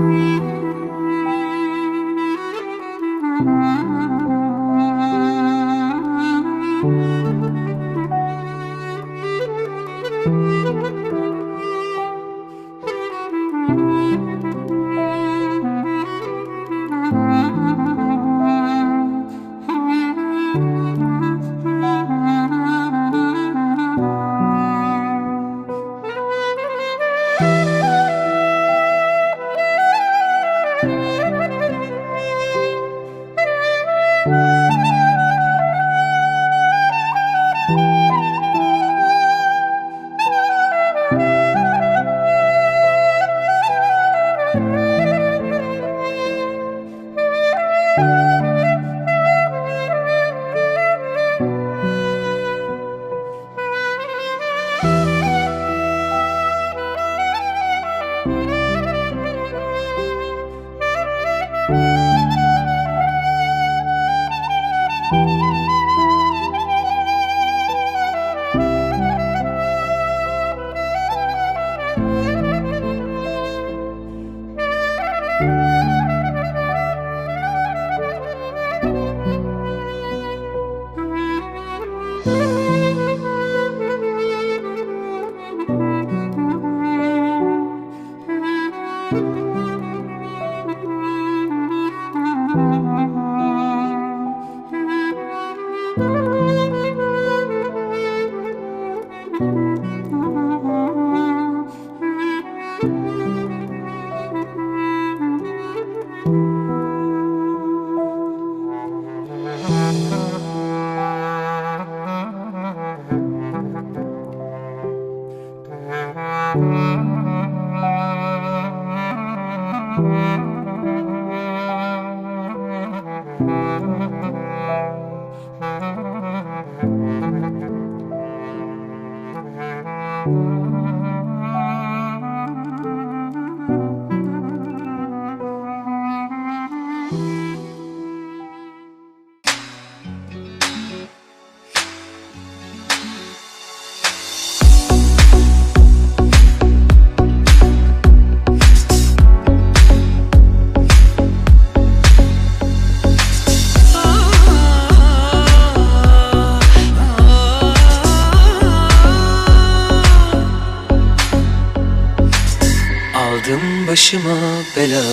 Música Música appelle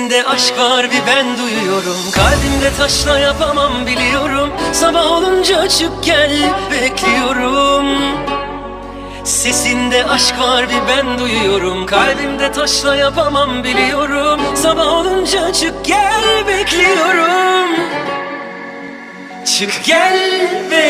Sesinde aşk var bir ben duyuyorum. Kalbimde taşla yapamam biliyorum. Sabah olunca çık gel bekliyorum. Sesinde aşk var bir ben duyuyorum. Kalbimde taşla yapamam biliyorum. Sabah olunca çık gel bekliyorum. Çık gel bekliyorum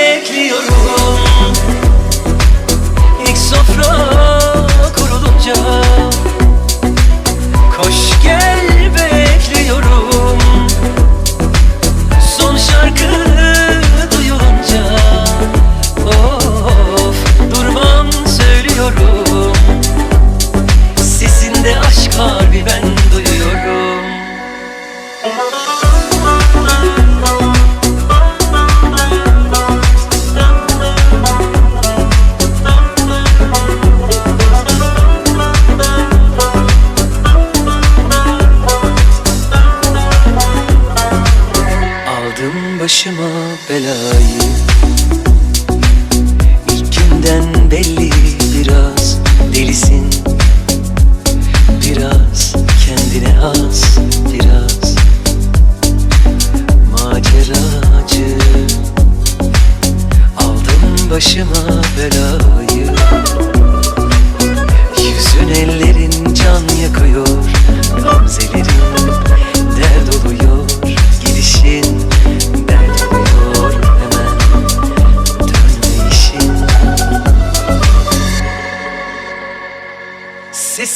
belayı.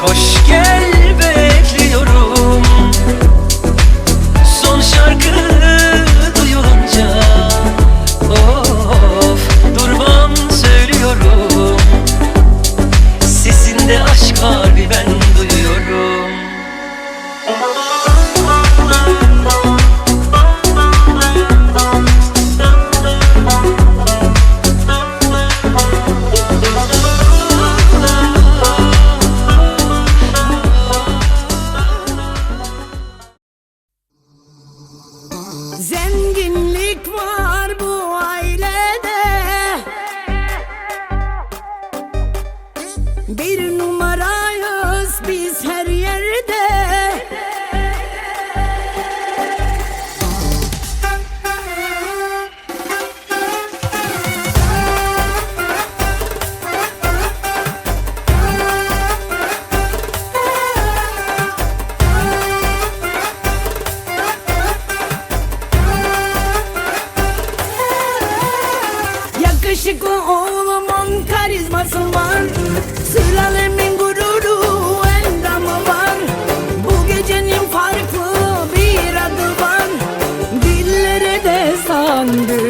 Koş gel bekliyorum Bir numarayız destan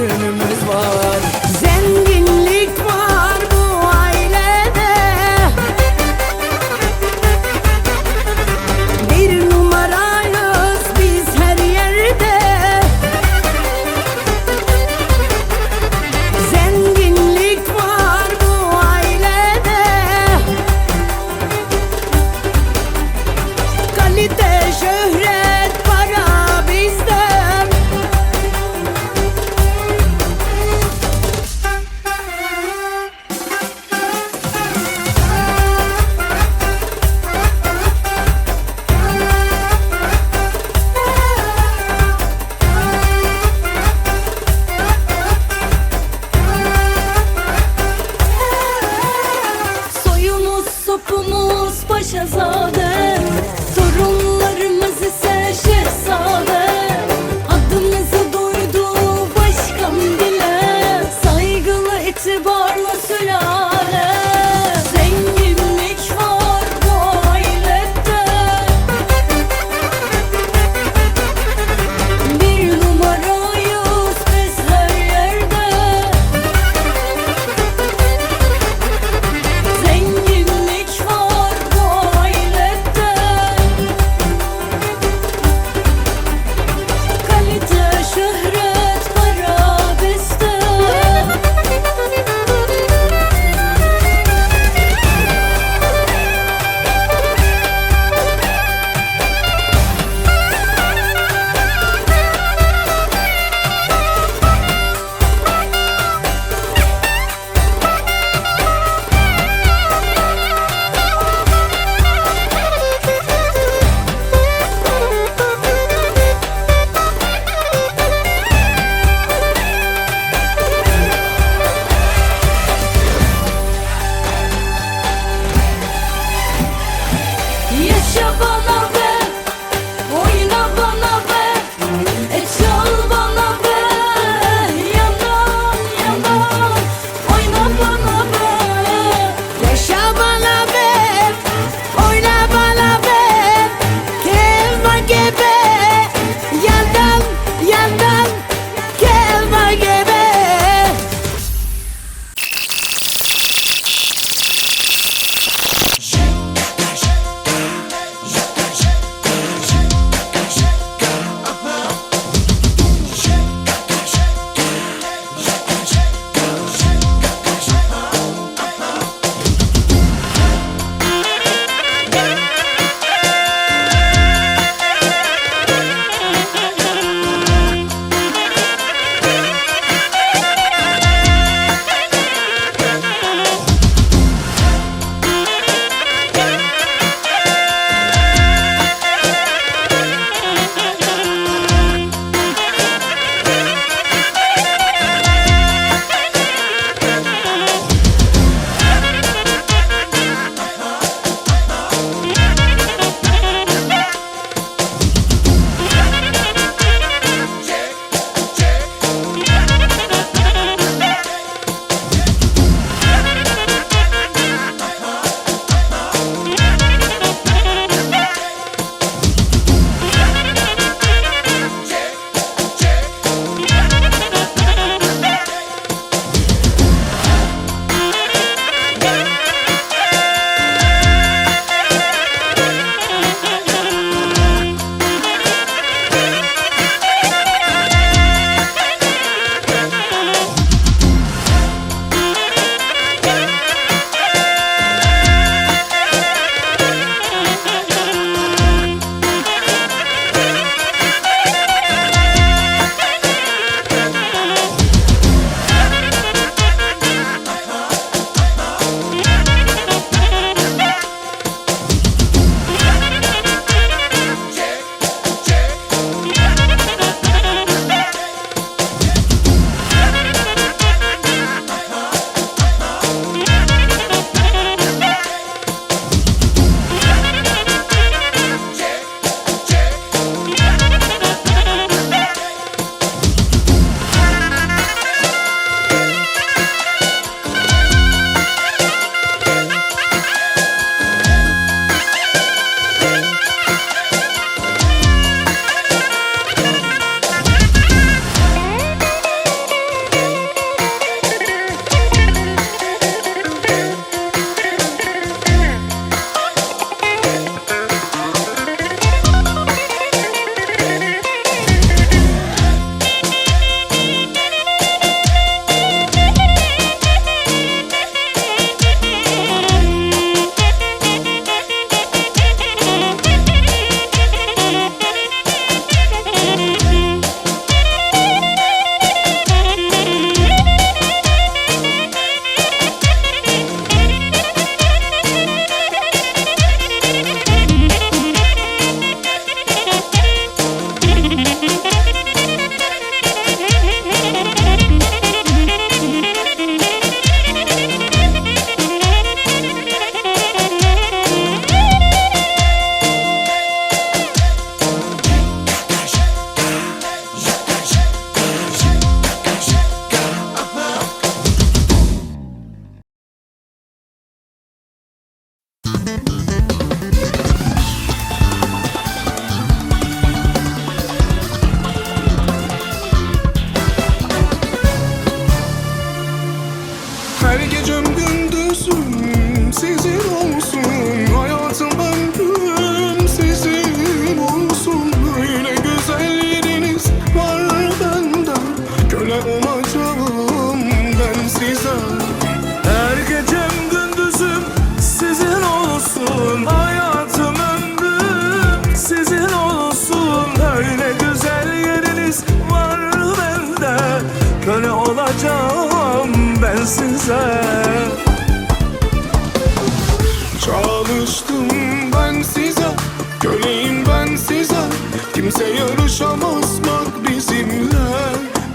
Kimse yarışamaz bak bizimle.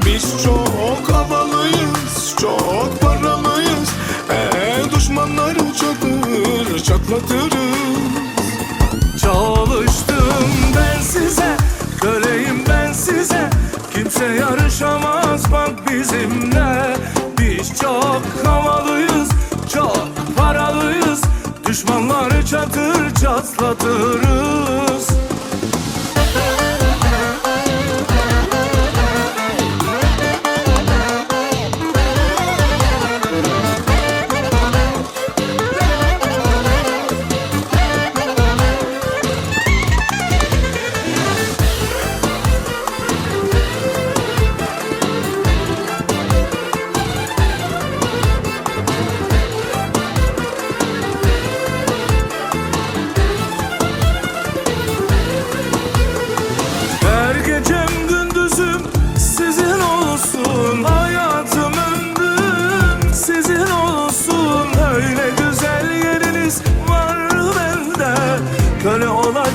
Biz çok havalıyız Çok paralıyız Ee, düşmanları çatır çatlatırız. Çalıştım ben size Köleyim ben size. Kimse yarışamaz bak bizimle. Biz çok havalıyız Çok paralıyız. Düşmanları çatır çatlatırız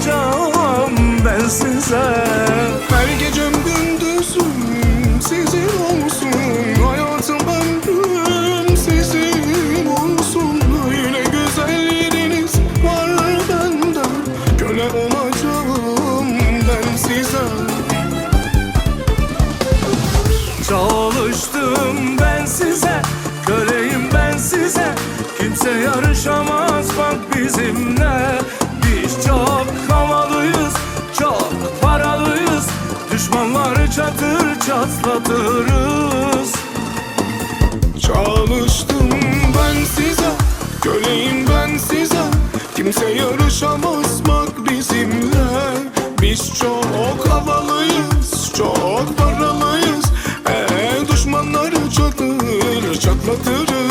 olacağım ben size. Her gecem gündüzüm sizin olsun. Hayatım ömrüm sizin olsun. Öyle güzel yeriniz var bende. Köle olacağım ben size. Çalıştım ben size Köleyim ben size. Kimse yarışamaz bak bizimle. Biz çok çatır çatlatırız Çalıştım ben size Köleyim ben size. Kimse yarışamaz bak bizimle. Biz çok havalıyız Çok paralıyız. Ee, düşmanları çatır çatlatırız